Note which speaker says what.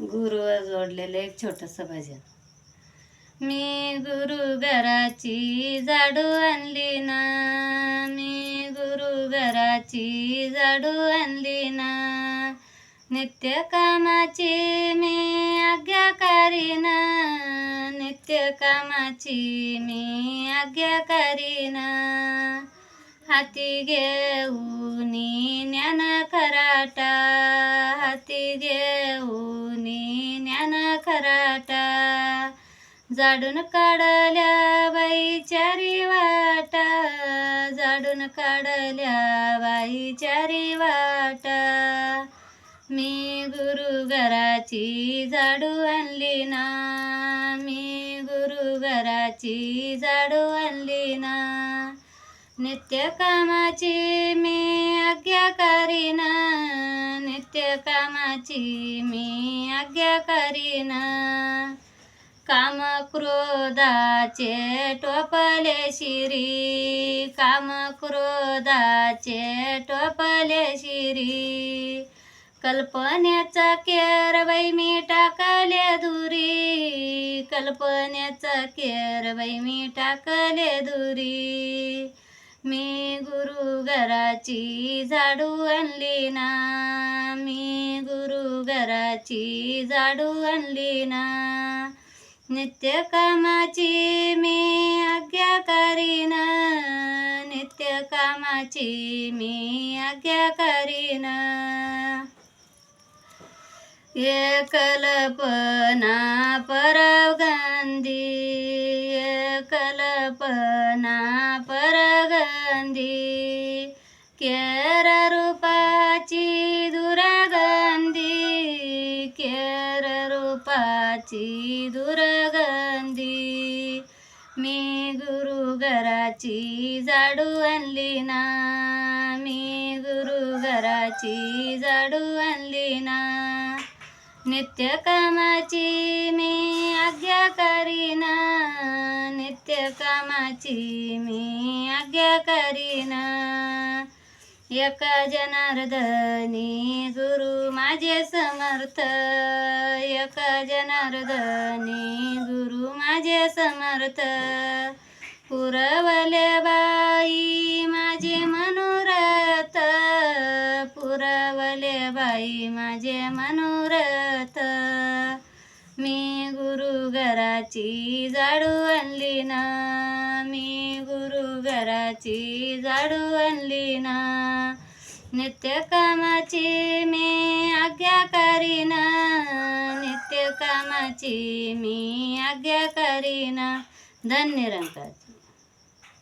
Speaker 1: गुरुवर जोडलेलं एक छोटंसं भजन. मी गुरु घराची झाडू आणली ना मी गुरु घराची झाडू आणली ना. नित्य कामाची मी आज्ञाकारी ना नित्य कामाची मी आज्ञाकारी ना हाती घेऊन ज्ञान खराटा. हाती घेऊन ज्ञान खराटा. जाडून काढल्या बाई चारी वाटा. जाडून काढल्या बाई चारी वाटा. मी गुरु घराची झाडू आणली ना. मी गुरु घराची झाडू आणली ना. नित्य कामाची मी आज्ञा ना नित्य कामाची मी आज्ञा ना काम क्रोधाचे टोपले शिरी. काम क्रोधाचे टोपले शिरी. कल्पनेचा केर बाई मी टाकले दुरी. कल्पनेचा केर बाई मी टाकले दुरी. घराची झाडू आणली ना. मी गुरु घराची झाडू आणली ना. नित्य कामाची मी आज्ञा करीना. नित्य कामाची मी आज्ञाकारी ना कल्पना परव गांधी कल्पना केर रूपाची दुरागंधी केर रूपाची दुर्गंधी. मी गुरुघराची झाडू आणली ना मी गुरुघराची झाडू आणली ना. नित्य कामाची मी आज्ञा करीना नित्य कामाची मी आज्ञा करीना. एका जनार्दनी गुरु माझे समर्थ. एका जनार्दनी गुरु माझे समर्थ. पुरवले बाई माझे मनोरथ. पुरवले बाई माझे मनोरथ. मी गुरु घराची झाडू आणली ना. मी गुरु घराची झाडू आणली ना. नित्य कामाची मी आज्ञा करीना. नित्य कामाची मी आज्ञा करीना. धन्य रंगाची.